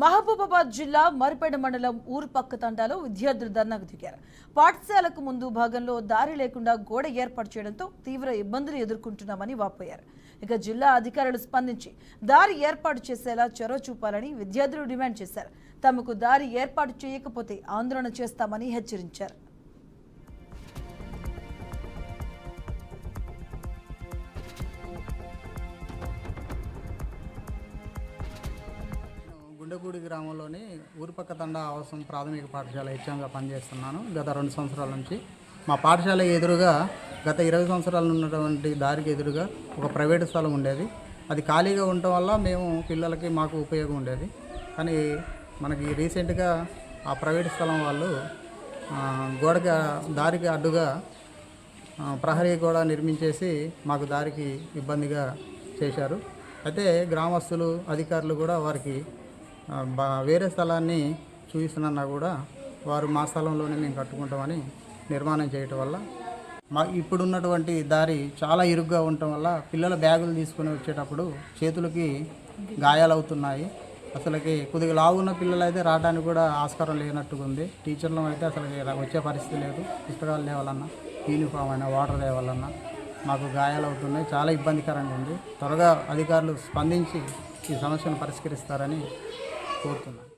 మహబూబాబాద్ జిల్లా మరిపేడ మండలం ఊరుపక్క తండాలో విద్యార్థులు ధర్నాకు దిగారు. పాఠశాలకు ముందు భాగంలో దారి లేకుండా గోడ ఏర్పాటు చేయడంతో తీవ్ర ఇబ్బందులు ఎదుర్కొంటున్నామని వాపోయారు. ఇక జిల్లా అధికారులు స్పందించి దారి ఏర్పాటు చేసేలా చొరవ చూపాలని విద్యార్థులు డిమాండ్ చేశారు. తమకు దారి ఏర్పాటు చేయకపోతే ఆందోళన చేస్తామని హెచ్చరించారు. నేను గ్రామంలోని ఊరుపక్క తండ అవసరం ప్రాథమిక పాఠశాల హెచ్ఎంగా పనిచేస్తున్నాను గత రెండు సంవత్సరాల నుంచి. మా పాఠశాల ఎదురుగా గత ఇరవై సంవత్సరాలు ఉన్నటువంటి దారికి ఎదురుగా ఒక ప్రైవేటు స్థలం ఉండేది. అది ఖాళీగా ఉండటం వల్ల మేము పిల్లలకి మాకు ఉపయోగం ఉండేది. కానీ మనకి రీసెంట్గా ఆ ప్రైవేట్ స్థలం వాళ్ళు గోడకి దారికి అడ్డుగా ప్రహరీ గోడ నిర్మించేసి మాకు దారికి ఇబ్బందిగా చేశారు. అయితే గ్రామస్తులు అధికారులు కూడా వారికి వేరే స్థలాన్ని చూపిస్తున్నా కూడా వారు మా స్థలంలోనే మేము కట్టుకుంటామని నిర్మాణం చేయటం వల్ల మా ఇప్పుడున్నటువంటి దారి చాలా ఇరుగ్గా ఉండటం వల్ల పిల్లల బ్యాగులు తీసుకుని వచ్చేటప్పుడు చేతులకి గాయాలవుతున్నాయి అసలుకి కొద్దిగా లావున్న పిల్లలు అయితే రావడానికి కూడా ఆస్కారం లేనట్టుగా ఉంది. టీచర్లు అయితే అసలు వచ్చే పరిస్థితి లేదు. పుస్తకాలు లేవాలన్నా యూనిఫామ్ అయినా వాటర్ తేవాలన్నా మాకు గాయాలు అవుతున్నాయి. చాలా ఇబ్బందికరంగా ఉంది. త్వరగా అధికారులు స్పందించి ఈ సమస్యను పరిష్కరిస్తారని కోరుతున్నాను.